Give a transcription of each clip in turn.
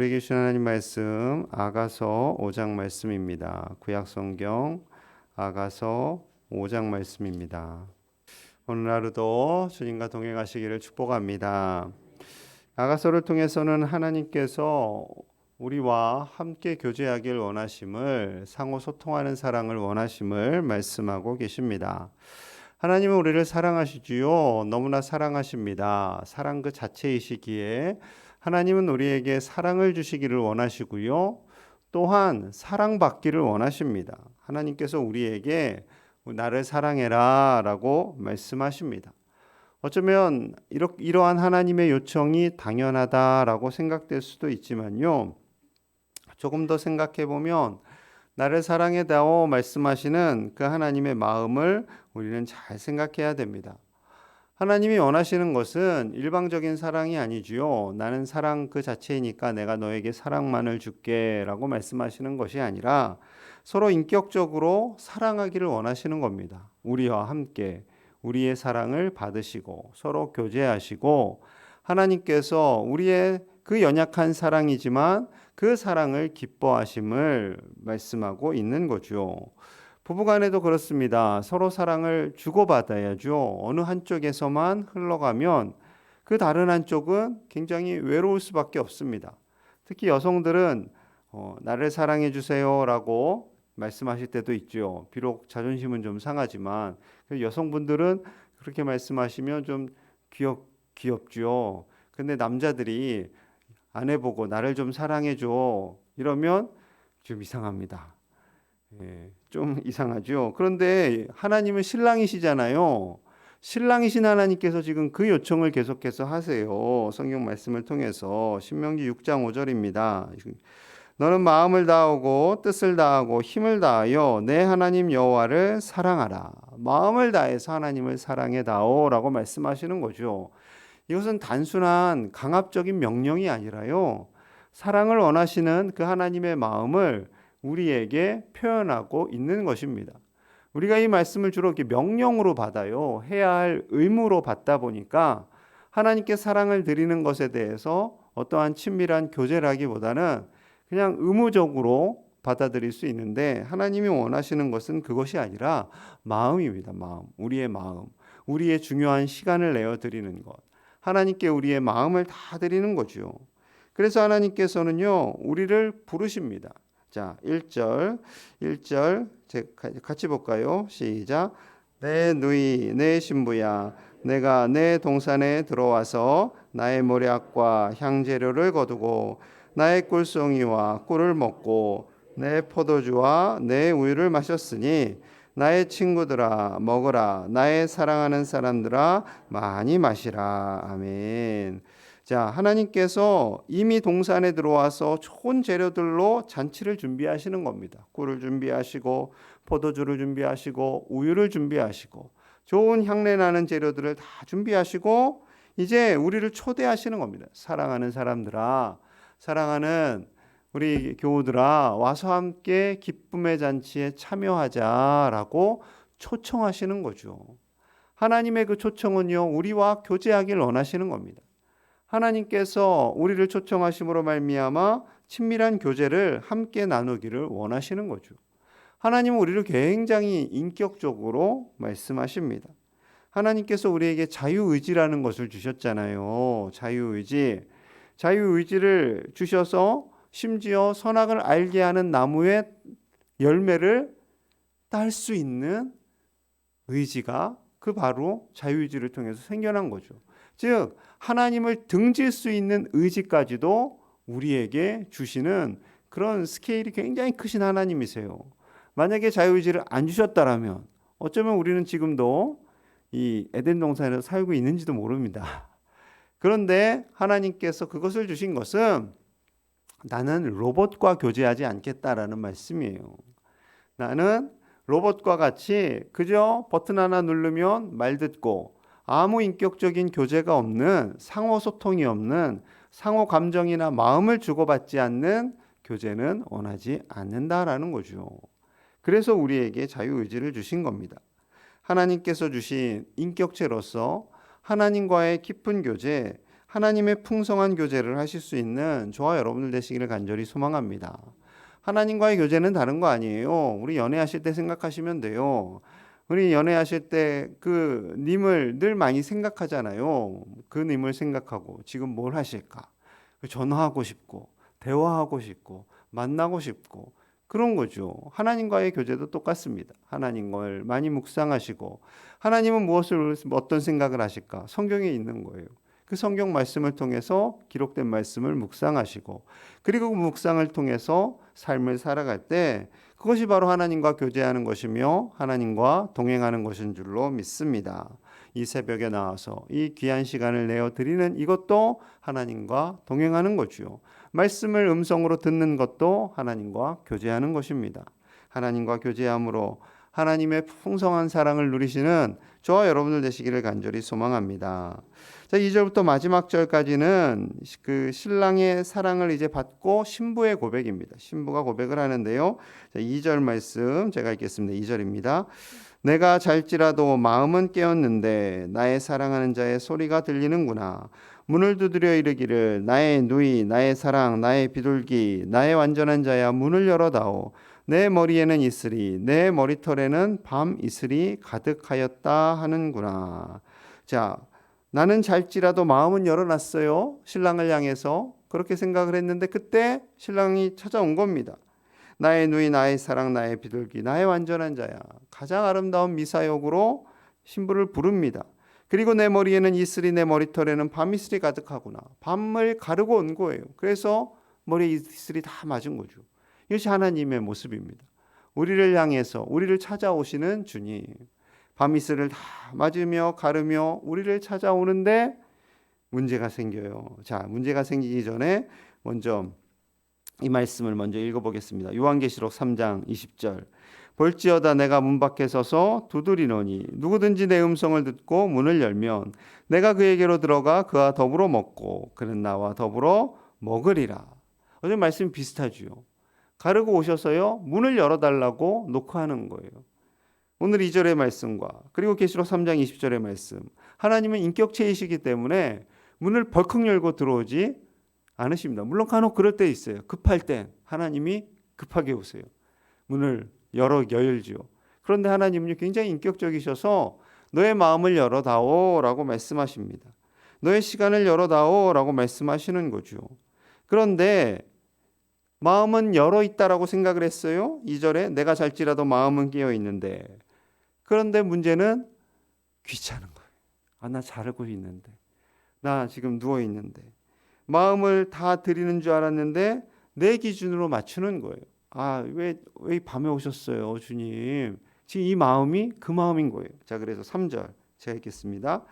우리에게 주신 하나님 말씀 아가서 5장 말씀입니다. 구약 성경 아가서 5장 말씀입니다. 오늘 하루도 주님과 동행하시기를 축복합니다. 아가서를 통해서는 하나님께서 우리와 함께 교제하길 원하심을 상호 소통하는 사랑을 원하심을 말씀하고 계십니다. 하나님은 우리를 사랑하시지요. 너무나 사랑하십니다. 사랑 그 자체이시기에 하나님은 우리에게 사랑을 주시기를 원하시고요. 또한 사랑받기를 원하십니다. 하나님께서 우리에게 나를 사랑해라 라고 말씀하십니다. 어쩌면 이러한 하나님의 요청이 당연하다라고 생각될 수도 있지만요. 조금 더 생각해 보면 나를 사랑해다오 말씀하시는 그 하나님의 마음을 우리는 잘 생각해야 됩니다. 하나님이 원하시는 것은 일방적인 사랑이 아니지요. 나는 사랑 그 자체이니까 내가 너에게 사랑만을 줄게라고 말씀하시는 것이 아니라 서로 인격적으로 사랑하기를 원하시는 겁니다. 우리와 함께 우리의 사랑을 받으시고 서로 교제하시고 하나님께서 우리의 그 연약한 사랑이지만 그 사랑을 기뻐하심을 말씀하고 있는 거죠. 부부간에도 그렇습니다. 서로 사랑을 주고받아야죠. 어느 한쪽에서만 흘러가면 그 다른 한쪽은 굉장히 외로울 수밖에 없습니다. 특히 여성들은 어, 나를 사랑해 주세요라고 말씀하실 때도 있죠. 비록 자존심은 좀 상하지만 여성분들은 그렇게 말씀하시면 좀 귀엽 귀엽죠. 근데 남자들이 아내 보고 나를 좀 사랑해 줘 이러면 좀 이상합니다. 예, 좀 이상하죠. 그런데 하나님은 신랑이시잖아요. 신랑이신 하나님께서 지금 그 요청을 계속해서 하세요. 성경 말씀을 통해서 신명기 6장 5절입니다. 너는 마음을 다하고 뜻을 다하고 힘을 다하여 내 하나님 여호와를 사랑하라. 마음을 다해서 하나님을 사랑해 다오라고 말씀하시는 거죠. 이것은 단순한 강압적인 명령이 아니라요. 사랑을 원하시는 그 하나님의 마음을 우리에게 표현하고 있는 것입니다. 우리가 이 말씀을 주로 이렇게 명령으로 받아요. 해야 할 의무로 받다 보니까 하나님께 사랑을 드리는 것에 대해서 어떠한 친밀한 교제라기보다는 그냥 의무적으로 받아들일 수 있는데 하나님이 원하시는 것은 그것이 아니라 마음입니다. 마음. 우리의 마음. 우리의 중요한 시간을 내어 드리는 것. 하나님께 우리의 마음을 다 드리는 거죠. 그래서 하나님께서는요, 우리를 부르십니다. 자, 1절, 1절 같이 볼까요? 시작. 내 누이, 내 신부야, 내가 내 동산에 들어와서 나의 모략과 향재료를 거두고 나의 꿀송이와 꿀을 먹고 내 포도주와 내 우유를 마셨으니 나의 친구들아 먹으라 나의 사랑하는 사람들아 많이 마시라 아멘. 자, 하나님께서 이미 동산에 들어와서 좋은 재료들로 잔치를 준비하시는 겁니다. 꿀을 준비하시고 포도주를 준비하시고 우유를 준비하시고 좋은 향내 나는 재료들을 다 준비하시고 이제 우리를 초대하시는 겁니다. 사랑하는 사람들아, 사랑하는 우리 교우들아 와서 함께 기쁨의 잔치에 참여하자라고 초청하시는 거죠. 하나님의 그 초청은요, 우리와 교제하길 원하시는 겁니다. 하나님께서 우리를 초청하심으로 말미암아 친밀한 교제를 함께 나누기를 원하시는 거죠. 하나님은 우리를 굉장히 인격적으로 말씀하십니다. 하나님께서 우리에게 자유의지라는 것을 주셨잖아요. 자유의지. 자유의지를 주셔서 심지어 선악을 알게 하는 나무의 열매를 딸 수 있는 의지가 그 바로 자유의지를 통해서 생겨난 거죠. 즉 하나님을 등질 수 있는 의지까지도 우리에게 주시는 그런 스케일이 굉장히 크신 하나님이세요. 만약에 자유의지를 안 주셨다라면 어쩌면 우리는 지금도 이 에덴 동산에서 살고 있는지도 모릅니다. 그런데 하나님께서 그것을 주신 것은 나는 로봇과 교제하지 않겠다라는 말씀이에요. 나는 로봇과 같이 그저 버튼 하나 누르면 말 듣고 아무 인격적인 교제가 없는 상호 소통이 없는 상호 감정이나 마음을 주고받지 않는 교제는 원하지 않는다라는 거죠. 그래서 우리에게 자유의지를 주신 겁니다. 하나님께서 주신 인격체로서 하나님과의 깊은 교제, 하나님의 풍성한 교제를 하실 수 있는 저와 여러분들 되시기를 간절히 소망합니다. 하나님과의 교제는 다른 거 아니에요. 우리 연애하실 때 생각하시면 돼요. 우리 연애하실 때 그 님을 늘 많이 생각하잖아요. 그 님을 생각하고 지금 뭘 하실까? 그 전화하고 싶고 대화하고 싶고 만나고 싶고 그런 거죠. 하나님과의 교제도 똑같습니다. 하나님을 많이 묵상하시고 하나님은 무엇을 어떤 생각을 하실까? 성경에 있는 거예요. 그 성경 말씀을 통해서 기록된 말씀을 묵상하시고 그리고 그 묵상을 통해서 삶을 살아갈 때 그것이 바로 하나님과 교제하는 것이며 하나님과 동행하는 것인 줄로 믿습니다. 이 새벽에 나와서 이 귀한 시간을 내어 드리는 이것도 하나님과 동행하는 거지요. 말씀을 음성으로 듣는 것도 하나님과 교제하는 것입니다. 하나님과 교제함으로 하나님의 풍성한 사랑을 누리시는 저와 여러분들 되시기를 간절히 소망합니다. 자, 2절부터 마지막 절까지는 그 신랑의 사랑을 이제 받고 신부의 고백입니다. 신부가 고백을 하는데요. 자, 2절 말씀 제가 읽겠습니다. 2절입니다. 내가 잘지라도 마음은 깨었는데 나의 사랑하는 자의 소리가 들리는구나. 문을 두드려 이르기를 나의 누이 나의 사랑 나의 비둘기 나의 완전한 자야 문을 열어다오. 내 머리에는 이슬이 내 머리털에는 밤 이슬이 가득하였다 하는구나. 자, 나는 잘지라도 마음은 열어놨어요. 신랑을 향해서 그렇게 생각을 했는데 그때 신랑이 찾아온 겁니다. 나의 누이, 나의 사랑, 나의 비둘기, 나의 완전한 자야. 가장 아름다운 미사역으로 신부를 부릅니다. 그리고 내 머리에는 이슬이, 내 머리털에는 밤이슬이 가득하구나. 밤을 가르고 온 거예요. 그래서 머리에 이슬이 다 맞은 거죠. 이것이 하나님의 모습입니다. 우리를 향해서 우리를 찾아오시는 주님. 밤이슬을 다 맞으며 가르며 우리를 찾아오는데 문제가 생겨요. 자, 문제가 생기기 전에 먼저 이 말씀을 먼저 읽어보겠습니다. 요한계시록 3장 20절. 볼지어다 내가 문 밖에 서서 두드리노니 누구든지 내 음성을 듣고 문을 열면 내가 그에게로 들어가 그와 더불어 먹고 그는 나와 더불어 먹으리라. 어제 말씀 비슷하지요. 가르고 오셔서요 문을 열어달라고 녹화하는 거예요. 오늘 2절의 말씀과 그리고 계시록 3장 20절의 말씀. 하나님은 인격체이시기 때문에 문을 벌컥 열고 들어오지 않으십니다. 물론 간혹 그럴 때 있어요. 급할 때 하나님이 급하게 오세요. 문을 열어 열지요. 그런데 하나님은 굉장히 인격적이셔서 너의 마음을 열어다오라고 말씀하십니다. 너의 시간을 열어다오라고 말씀하시는 거죠. 그런데 마음은 열어 있다라고 생각을 했어요. 2절에 내가 잘지라도 마음은 깨어 있는데 그런데 문제는 귀찮은 거예요. 아, 나 자르고 있는데. 나 지금 누워 있는데. 마음을 다 드리는 줄 알았는데 내 기준으로 맞추는 거예요. 아, 왜, 왜 밤에 오셨어요, 주님? 지금 이 마음이 그 마음인 거예요. 자, 그래서 3절 제가 읽겠습니다.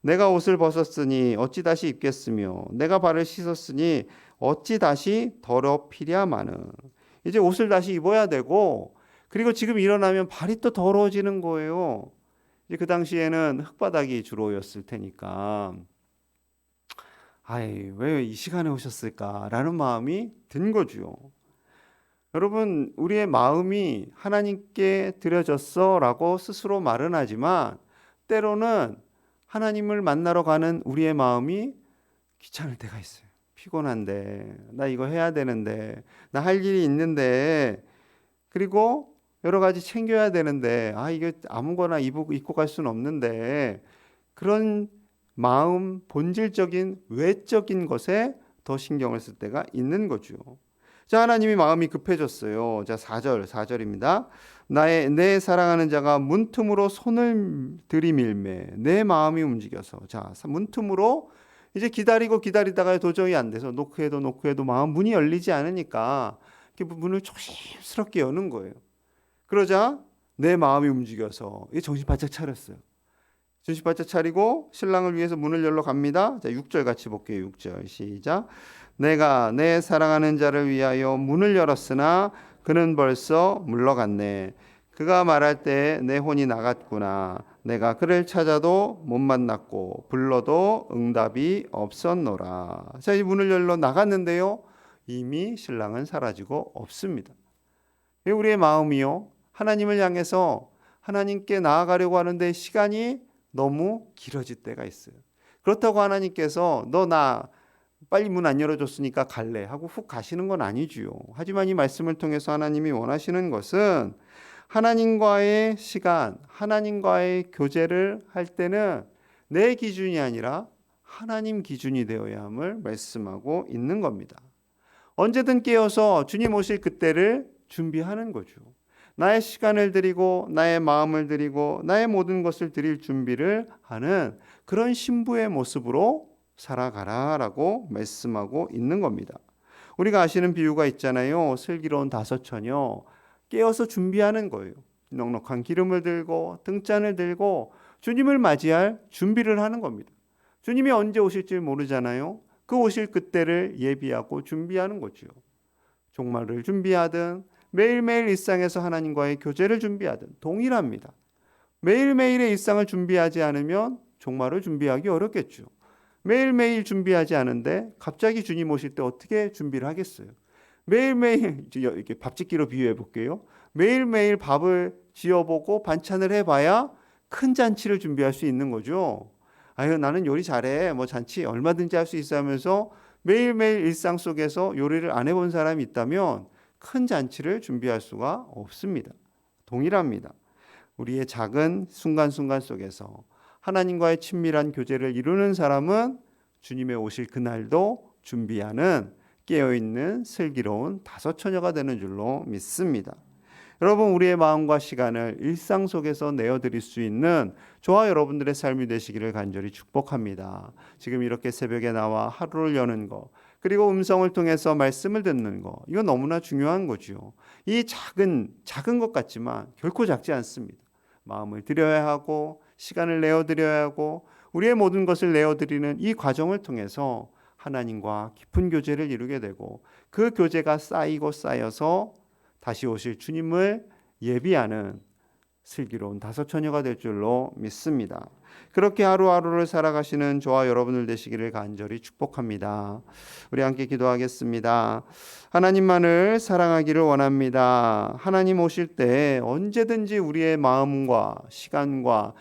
내가 옷을 벗었으니 어찌 다시 입겠으며 내가 발을 씻었으니 어찌 다시 더럽히랴마는 이제 옷을 다시 입어야 되고 그리고 지금 일어나면 발이 또 더러워지는 거예요. 이제 그 당시에는 흙바닥이 주로였을 테니까 아이 왜 이 시간에 오셨을까라는 마음이 든 거죠. 여러분 우리의 마음이 하나님께 드려졌어라고 스스로 말은 하지만 때로는 하나님을 만나러 가는 우리의 마음이 귀찮을 때가 있어요. 피곤한데 나 이거 해야 되는데 나 할 일이 있는데 그리고 여러 가지 챙겨야 되는데 아 이게 아무거나 입고 입고 갈 수는 없는데 그런 마음 본질적인 외적인 것에 더 신경을 쓸 때가 있는 거죠. 자, 하나님이 마음이 급해졌어요. 자, 4절, 4절입니다. 나의 내 사랑하는 자가 문틈으로 손을 들이밀매 내 마음이 움직여서 자, 문틈으로 이제 기다리고 기다리다가 도저히 안 돼서 노크해도 노크해도 마음 문이 열리지 않으니까 문을 조심스럽게 여는 거예요. 그러자 내 마음이 움직여서 정신 바짝 차렸어요. 정신 바짝 차리고 신랑을 위해서 문을 열러 갑니다. 자, 6절 같이 볼게요. 6절 시작. 내가 내 사랑하는 자를 위하여 문을 열었으나 그는 벌써 물러갔네. 그가 말할 때 내 혼이 나갔구나. 내가 그를 찾아도 못 만났고 불러도 응답이 없었노라. 자, 이 문을 열러 나갔는데요. 이미 신랑은 사라지고 없습니다. 우리의 마음이요. 하나님을 향해서 하나님께 나아가려고 하는데 시간이 너무 길어질 때가 있어요. 그렇다고 하나님께서 너 나 빨리 문 안 열어줬으니까 갈래 하고 훅 가시는 건 아니지요. 하지만 이 말씀을 통해서 하나님이 원하시는 것은 하나님과의 시간, 하나님과의 교제를 할 때는 내 기준이 아니라 하나님 기준이 되어야 함을 말씀하고 있는 겁니다. 언제든 깨어서 주님 오실 그때를 준비하는 거죠. 나의 시간을 드리고 나의 마음을 드리고 나의 모든 것을 드릴 준비를 하는 그런 신부의 모습으로 살아가라라고 말씀하고 있는 겁니다. 우리가 아시는 비유가 있잖아요. 슬기로운 다섯 처녀 깨어서 준비하는 거예요. 넉넉한 기름을 들고 등잔을 들고 주님을 맞이할 준비를 하는 겁니다. 주님이 언제 오실지 모르잖아요. 그 오실 그때를 예비하고 준비하는 거죠. 종말을 준비하든 매일매일 일상에서 하나님과의 교제를 준비하든 동일합니다. 매일매일의 일상을 준비하지 않으면 종말을 준비하기 어렵겠죠. 매일매일 준비하지 않은데 갑자기 주님 오실 때 어떻게 준비를 하겠어요? 매일매일 이렇게 밥짓기로 비유해 볼게요. 매일매일 밥을 지어보고 반찬을 해봐야 큰 잔치를 준비할 수 있는 거죠. 아유 나는 요리 잘해. 뭐 잔치 얼마든지 할 수 있어 하면서 매일매일 일상 속에서 요리를 안 해본 사람이 있다면 큰 잔치를 준비할 수가 없습니다. 동일합니다. 우리의 작은 순간순간 속에서 하나님과의 친밀한 교제를 이루는 사람은 주님의 오실 그날도 준비하는 깨어있는 슬기로운 다섯 처녀가 되는 줄로 믿습니다. 여러분 우리의 마음과 시간을 일상 속에서 내어드릴 수 있는 저와 여러분들의 삶이 되시기를 간절히 축복합니다. 지금 이렇게 새벽에 나와 하루를 여는 거 그리고 음성을 통해서 말씀을 듣는 거 이거 너무나 중요한 거지요. 이 작은 작은 것 같지만 결코 작지 않습니다. 마음을 드려야 하고 시간을 내어 드려야 하고 우리의 모든 것을 내어 드리는 이 과정을 통해서 하나님과 깊은 교제를 이루게 되고 그 교제가 쌓이고 쌓여서 다시 오실 주님을 예비하는 슬기로운 다섯 처녀가 될 줄로 믿습니다. 그렇게 하루하루를 살아가시는 저와 여러분들 되시기를 간절히 축복합니다. 우리 함께 기도하겠습니다. 하나님만을 사랑하기를 원합니다. 하나님 오실 때 언제든지 우리의 마음과 시간과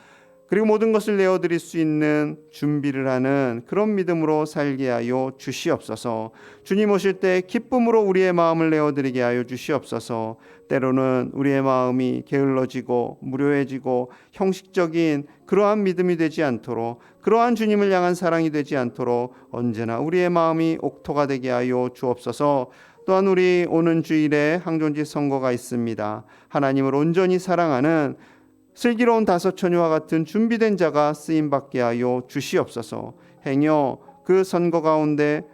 그리고 모든 것을 내어드릴 수 있는 준비를 하는 그런 믿음으로 살게 하여 주시옵소서. 주님 오실 때 기쁨으로 우리의 마음을 내어드리게 하여 주시옵소서. 때로는 우리의 마음이 게을러지고 무료해지고 형식적인 그러한 믿음이 되지 않도록 그러한 주님을 향한 사랑이 되지 않도록 언제나 우리의 마음이 옥토가 되게 하여 주옵소서. 또한 우리 오는 주일에 항존지 선거가 있습니다. 하나님을 온전히 사랑하는 슬기로운 다섯 처녀와 같은 준비된 자가 쓰임 받게 하여 주시옵소서. 행여 그 선거 가운데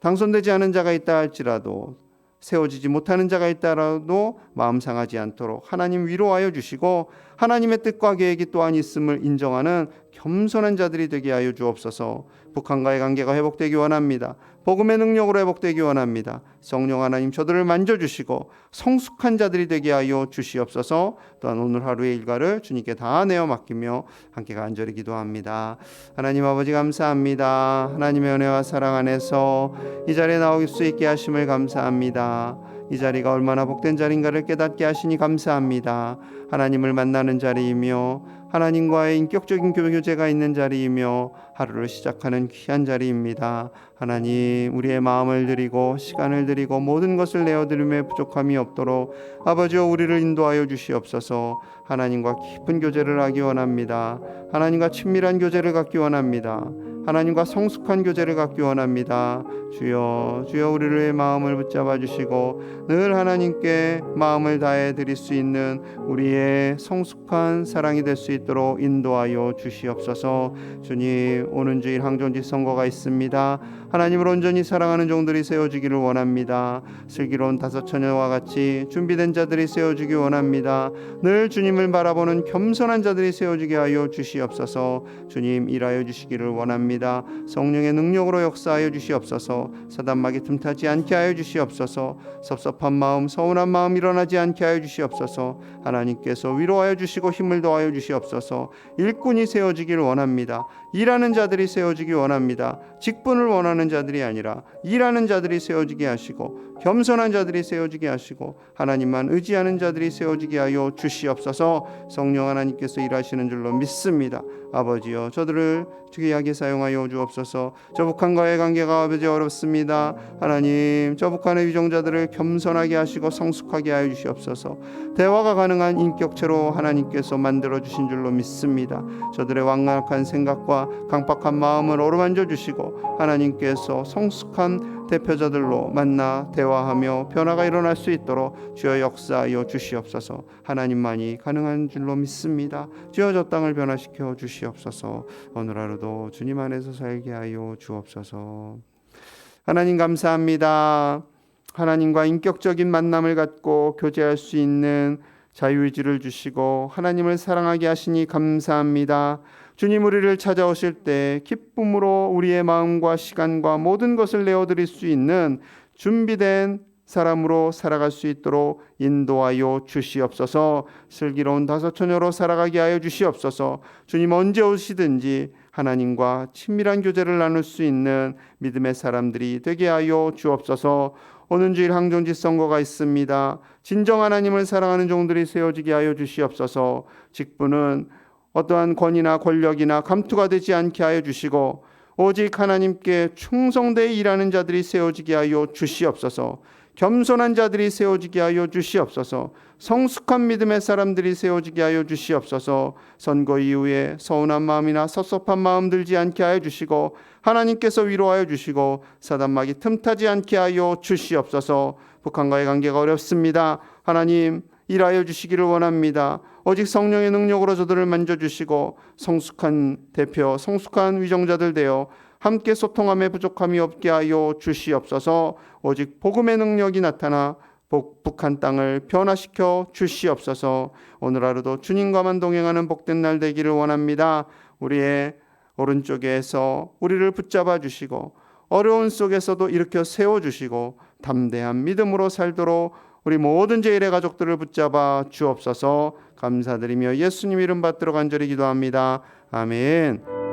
당선되지 않은 자가 있다 할지라도 세워지지 못하는 자가 있다라도 마음 상하지 않도록 하나님 위로하여 주시고 하나님의 뜻과 계획이 또한 있음을 인정하는 겸손한 자들이 되게 하여 주옵소서. 북한과의 관계가 회복되기 원합니다. 복음의 능력으로 회복되기 원합니다. 성령 하나님 저들을 만져주시고 성숙한 자들이 되게 하여 주시옵소서. 또한 오늘 하루의 일과를 주님께 다 내어 맡기며 함께 간절히 기도합니다. 하나님 아버지 감사합니다. 하나님의 은혜와 사랑 안에서 이 자리에 나올 수 있게 하심을 감사합니다. 이 자리가 얼마나 복된 자리인가를 깨닫게 하시니 감사합니다. 하나님을 만나는 자리이며 하나님과의 인격적인 교제가 있는 자리이며 하루를 시작하는 귀한 자리입니다. 하나님 우리의 마음을 드리고 시간을 드리고 모든 것을 내어드림에 부족함이 없도록 아버지여 우리를 인도하여 주시옵소서 하나님과 깊은 교제를 하기 원합니다. 하나님과 친밀한 교제를 갖기 원합니다. 하나님과 성숙한 교제를 갖기 원합니다. 주여, 주여 우리의 마음을 붙잡아 주시고 늘 하나님께 마음을 다해 드릴 수 있는 우리의 성숙한 사랑이 될 수 있도록 인도하여 주시옵소서. 주님, 오는 주일 항존지 선거가 있습니다. 하나님을 온전히 사랑하는 종들이 세워지기를 원합니다. 슬기로운 다섯 처녀와 같이 준비된 자들이 세워지기 원합니다. 늘 주님을 바라보는 겸손한 자들이 세워지게 하여 주시옵소서. 주님 일하여 주시기를 원합니다. 성령의 능력으로 역사하여 주시옵소서. 사단막이 틈타지 않게 하여 주시옵소서. 섭섭한 마음, 서운한 마음 일어나지 않게 하여 주시옵소서. 하나님께서 위로하여 주시고 힘을 더하여 주시옵소서. 일꾼이 세워지기를 원합니다. 일하는 자들이 세워지기 원합니다. 직분을 원하는 자들이 아니라 일하는 자들이 세워지게 하시고 겸손한 자들이 세워지게 하시고 하나님만 의지하는 자들이 세워지게 하여 주시옵소서 성령 하나님께서 일하시는 줄로 믿습니다. 아버지여 저들을 귀하게 사용하여 주옵소서 저 북한과의 관계가 아버지 어렵습니다. 하나님 저 북한의 위정자들을 겸손하게 하시고 성숙하게 하여 주시옵소서 대화가 가능한 인격체로 하나님께서 만들어 주신 줄로 믿습니다. 저들의 왕락한 생각과 강박한 마음을 어루만져 주시고 하나님께서 성숙한 대표자들로 만나 대화하며 변화가 일어날 수 있도록 주여 역사하여 주시옵소서 하나님만이 가능한 줄로 믿습니다. 주여 저 땅을 변화시켜 주시옵소서 오늘 하루도 주님 안에서 살게 하여 주옵소서 하나님 감사합니다. 하나님과 인격적인 만남을 갖고 교제할 수 있는 자유의지를 주시고 하나님을 사랑하게 하시니 감사합니다. 주님 우리를 찾아오실 때 기쁨으로 우리의 마음과 시간과 모든 것을 내어드릴 수 있는 준비된 사람으로 살아갈 수 있도록 인도하여 주시옵소서. 슬기로운 다섯 처녀로 살아가게 하여 주시옵소서. 주님 언제 오시든지 하나님과 친밀한 교제를 나눌 수 있는 믿음의 사람들이 되게 하여 주옵소서. 오는 주일 항정지 선거가 있습니다. 진정 하나님을 사랑하는 종들이 세워지게 하여 주시옵소서. 직분은 어떠한 권위나 권력이나 감투가 되지 않게 하여 주시고 오직 하나님께 충성되어 일하는 자들이 세워지게 하여 주시옵소서. 겸손한 자들이 세워지게 하여 주시옵소서. 성숙한 믿음의 사람들이 세워지게 하여 주시옵소서. 선거 이후에 서운한 마음이나 섭섭한 마음 들지 않게 하여 주시고 하나님께서 위로하여 주시고 사단막이 틈타지 않게 하여 주시옵소서. 북한과의 관계가 어렵습니다. 하나님 일하여 주시기를 원합니다. 오직 성령의 능력으로 저들을 만져 주시고 성숙한 대표, 성숙한 위정자들 되어 함께 소통함에 부족함이 없게 하여 주시옵소서. 오직 복음의 능력이 나타나 복- 북한 땅을 변화시켜 주시옵소서. 오늘 하루도 주님과만 동행하는 복된 날 되기를 원합니다. 우리의 오른쪽에서 우리를 붙잡아 주시고 어려운 속에서도 일으켜 세워 주시고 담대한 믿음으로 살도록 우리 모든 제일의 가족들을 붙잡아 주옵소서. 감사드리며 예수님 이름 받들어 간절히 기도합니다. 아멘.